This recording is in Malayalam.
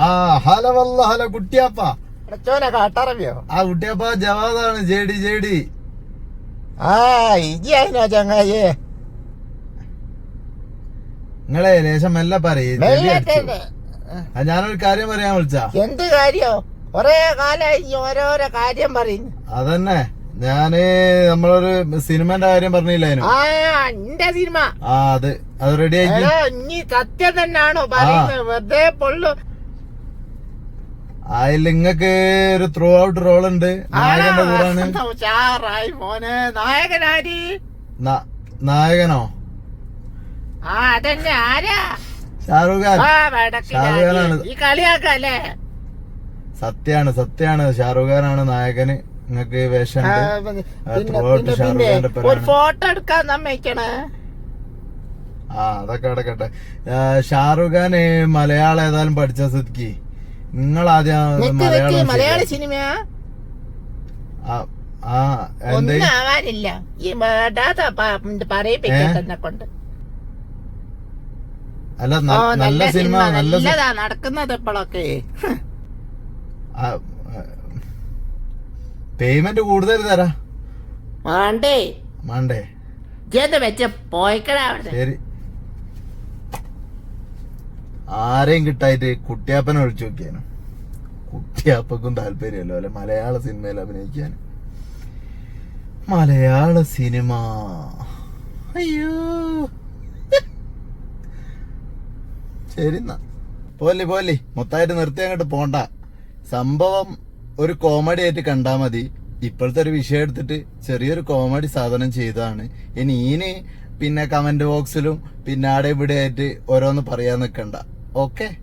ആ ഹല വല്ല ഹല കുട്ടിയാപ്പ ആ കുട്ടിയാപ്പ ജവാദാണ് ജേഡി ജേഡി ആ ഇജി അതിനോ ചങ്ങായി? നിങ്ങളെ ലേശം മെല്ലെ പറയേ. ഞാനൊരു കാര്യം പറയാൻ വിളിച്ചാ. എന്ത് കാര്യോ? കൊറേ കാലായി ഓരോരോ കാര്യം പറയുന്നു അതന്നെ. ഞാൻ നമ്മളൊരു സിനിമന്റെ കാര്യം പറഞ്ഞില്ലായിരുന്നു സിനിമ. ആ അത് അത് റെഡി ആയി സത്യം തന്നെയാണോ പറയുന്നത്? വെറുതെ പൊള്ളു. അതിൽ നിങ്ങക്ക് ഒരു ത്രൂ ഔട്ട് റോൾ ഉണ്ട്. നായകന്റെ കൂടാണ്. ആടാ, ഉഷാറായി മോനെ. നായകനാരി നായകനോ? ആ അതന്നെ. ആരാ? ഷാറൂഖ് ഖാൻ. ഷാറുഖ് ഖാനാണ്. ഷാരൂഖാനാണ്. ഈ കളിയാക്കല്ലേ? സത്യാണ് സത്യാണ്. ഷാറുഖ് ഖാനാണ് നായകന് നിങ്ങക്ക് വേഷം ഫോട്ടോ എടുക്കാൻ ആ അതൊക്കെ അടക്കട്ടെ ഷാറുഖ് ഷാറൂഖ് ഖാൻ മലയാളം ഏതായാലും പഠിച്ച സ്ഥിതിക്ക്. നിങ്ങൾ ആദ്യം മലയാളം സിനിമ ഒന്നും ആവാനില്ല ഈ വേണ്ടാത്ത പറയിപ്പിക്കട്ടെ കൊണ്ട്. അല്ല നല്ല സിനിമ നല്ലതാ നടക്കുന്നത് ഇപ്പോഴൊക്കെ. പേയ്മെന്റ് കൂടുതൽ തരാ. വേണ്ടേ വേണ്ടേ വെച്ച പോയിക്കടാ അവിടെ ശരി. ആരെയും കിട്ടായിട്ട് കുട്ടിയാപ്പനെ ഒഴിച്ചു നോക്കിയാണ് കുട്ടിയാപ്പക്കും താല്പര്യമല്ലോ അല്ലെ? മലയാള സിനിമയിൽ അഭിനയിക്കാൻ. മലയാള സിനിമ. അയ്യോ. ശരി എന്നാ. പോലെ പോലെ മൊത്തമായിട്ട് നിർത്തി അങ്ങോട്ട് പോണ്ട. സംഭവം ഒരു കോമഡി ആയിട്ട് കണ്ടാ മതി. ഇപ്പോഴത്തെ ഒരു വിഷയം എടുത്തിട്ട് ചെറിയൊരു കോമഡി സാധനം ചെയ്തതാണ്. ഇനി ഈന് പിന്നെ കമന്റ് ബോക്സിലും പിന്നെ ആടെ ഇവിടെ ആയിട്ട് ഓരോന്ന് പറയാൻ നിൽക്കണ്ട Okay.